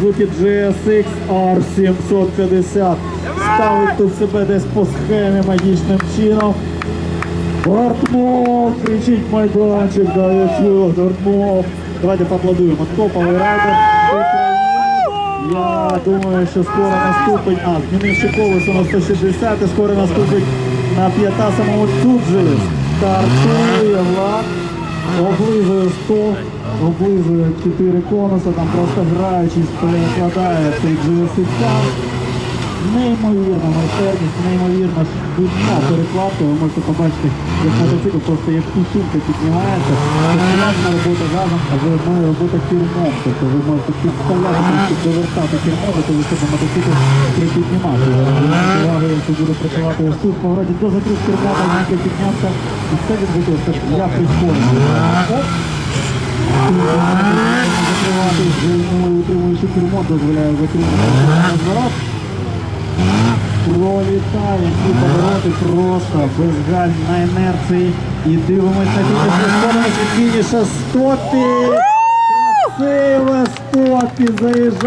Звуки GSX R750 ставить тут себе десь по схемі магічним чином. Дортмов! Кричить майданчик, да, чую, Дортмов. Давайте поаплодуємо. Топовий райдер. Я думаю, що скоро наступить. А, змінивши колесо на 160, і скоро наступить на п'ята самого же. Стартує Влад. Облизує стол, облизує чотири конуса, там просто граючись перекладає цей GSX. Неймовірна майстерність, неймовірна дубна перекладка. Ви можете побачити, як мотоцикл просто як кутюрка піднімається. Прекрасна робота разом, а ви моя робота кермом. Тобто ви можете підставляти, довертати кермо, для того, щоб мотоцикл припіднімати. Увага, якщо буде працювати тут, повороті до закрив керма, маленько піднявся. І все відбудеться. Я прискорюю. Закривати утримуючи кермо, дозволяє розворот. Пролітає ці повороти просто безгаль на інерції. І дивимося на фінішну сторону фініша стопі. Красиве стопі заїжджає.